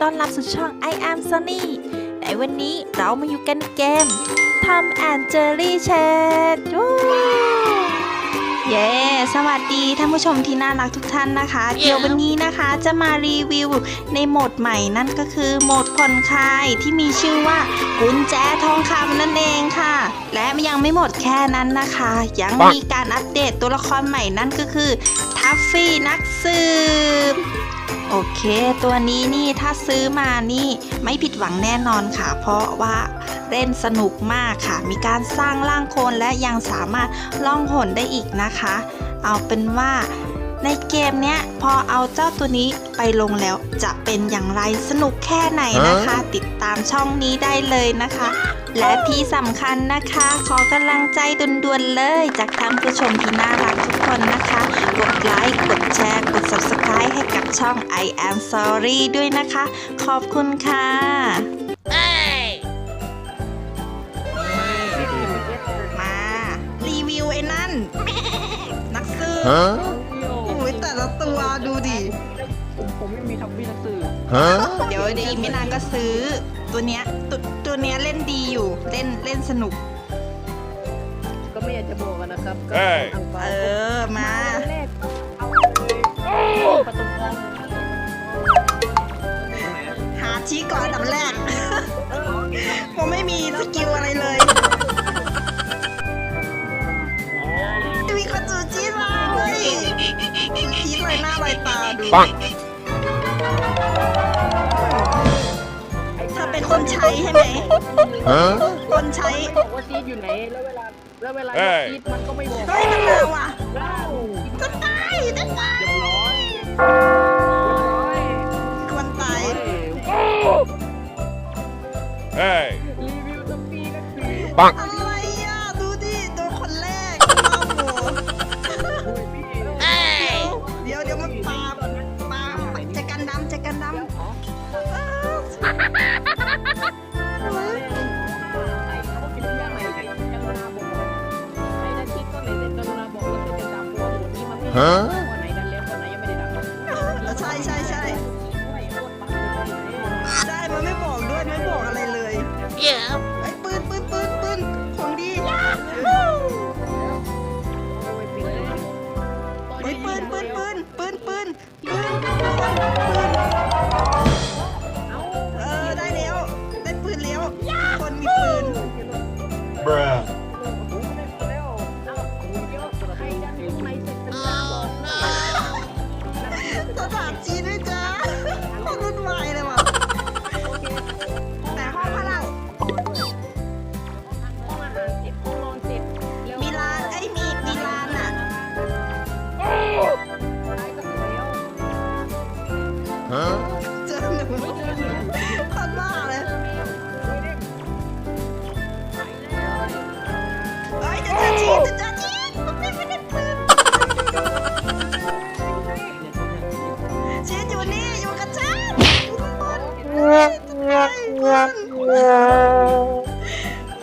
ต้อนรับสู่ช่อง I am Sunny ในวันนี้เรามาอยู่กันเกม Tom and Jerry Chat วู้เย้ สวัสดีท่านผู้ชมที่น่ารักทุกท่านนะคะ เดี๋ยววันนี้นะคะจะมารีวิวในโหมดใหม่นั่นก็คือโหมดผ่อนคลายที่มีชื่อว่ากุญแจทองคำนั่นเองค่ะ และยังไม่หมดแค่นั้นนะคะ ยังมีการอัปเดตตัวละครใหม่นั่นก็คือทัฟฟี่นักสืบ โอเค ตัวนี้นี่ถ้าซื้อมานี่ไม่ผิดหวังแน่นอนค่ะ เพราะว่าเล่นสนุกมากค่ะ มีการสร้างร่างโคลนและยังสามารถล่องหนได้อีกนะคะ เอาเป็นว่าในเกมเนี้ยพอเอาเจ้าตัวนี้ไปลงแล้วจะเป็นอย่างไรสนุกแค่ไหนนะคะ ติดตามช่องนี้ได้เลยนะคะ และที่สำคัญนะคะ ขอกำลังใจด่วนๆเลย จากท่านผู้ชมที่น่ารักทุกคนนะคะกด ไลค์ กดแชร์ กด subscribe ให้กับช่อง I am sorry ด้วยนะคะ ขอบคุณค่ะมา รีวิวไอ้นั่น นักสืบ Huh? โอ้ยแต่ละตัวดูดิผมผมไม่มีทำวินักสื่อ Huh? เดี๋ยวเดี๋ยวอีกไม่นานก็ซื้อ ตัวเนี้ยตัวตัวเนี้ยเล่นดีอยู่เล่นเล่นสนุก ก็ไม่อยากจะบอกกันนะครับก็เอ้ยทางฟ้าเออมา แรก ชี้ก่อนอันดับแรก ผมไม่มีสกิลอะไรเลยมีคนจูจี้มาเว้ยชี้ลอยหน้าลอยตาดู Bonk. เธอเป็นคนใช้ใช่ไหม Huh? คนใช้ บอกว่าซีดอยู่ไหน แล้วเวลา แล้วเวลาเอ้ย ซีดมันก็ไม่บอกเฮ้ยมันมาว่ะเล่าจะตายจะตาย เรียบร้อย นักสื่อ Bonk. อะไรอะ ดูดิโดนคนแรกโอ้โหโอ้ยพี่เดี๋ยวเดี๋ยวมันปาปาจะกันดำจะกันดำใครเขาเป็นเรื่องอะไรกันกรุณาบอกใครได้คิดก็เลยกรุณาบอกว่าช่วยกันดับเพราะว่าหมดนี้มันไม่ฮะ คนบ้าเลยเอ้ยจะจอจีนจะเจอจีมันไม่ได้ปืนจีนอยู่นี่อยู่กับฉันอยู่ข้างบนเฮ้ยจะตายคน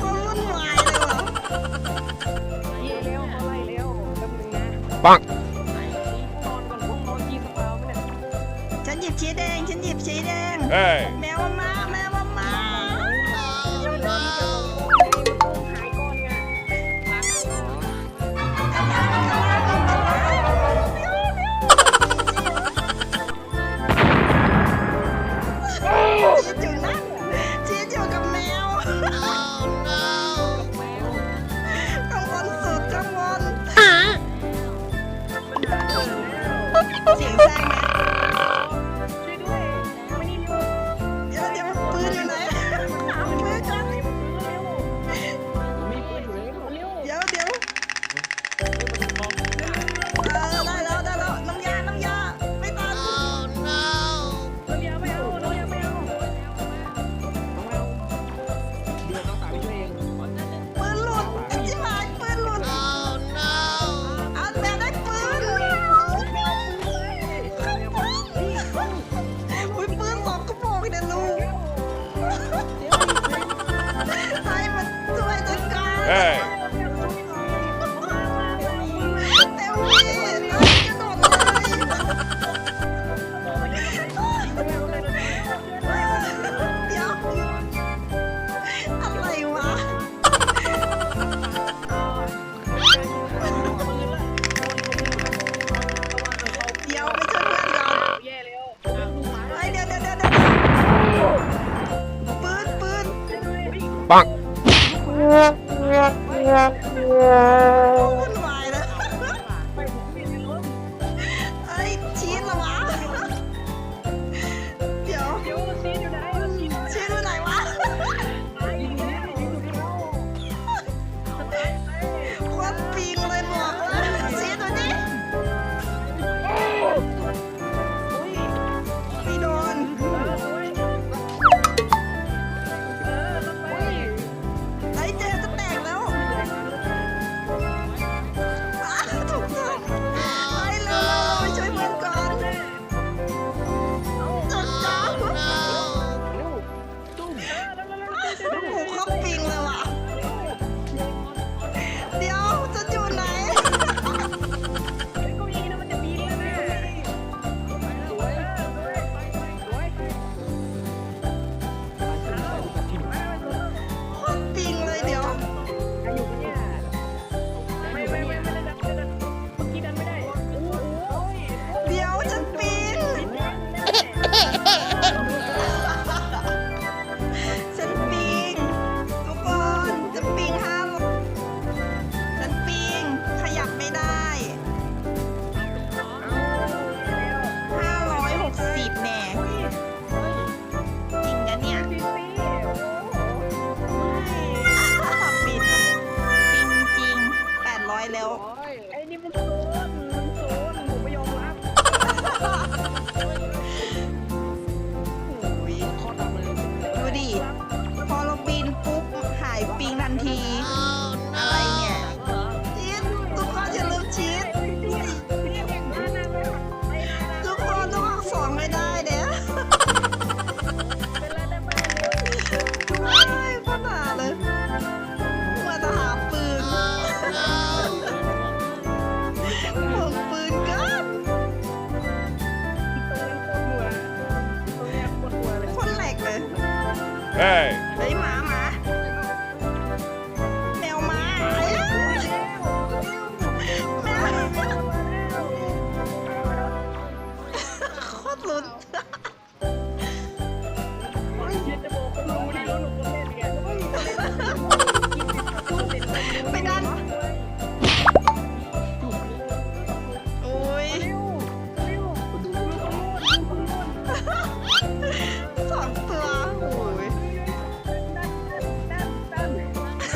คนวุ่นวายเลยว่ะไล่แล้วเขาไล่แล้วแป๊บนึง Hey.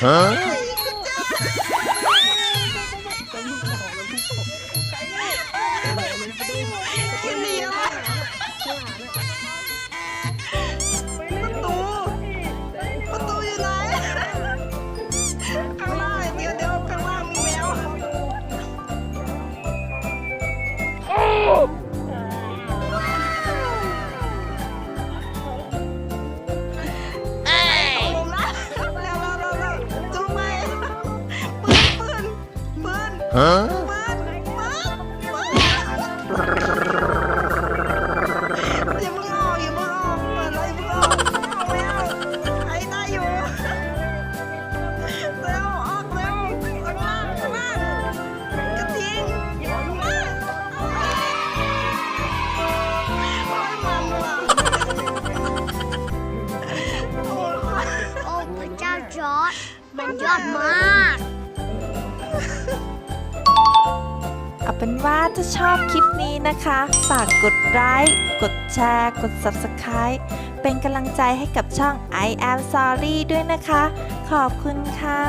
啊？ มันยอดมาก เอาเป็นว่าถ้าชอบคลิปนี้นะคะ ฝากกดไลค์กดแชร์ กด Subscribe เป็นกำลังใจให้กับช่อง I am sorry ด้วยนะคะ ขอบคุณค่ะ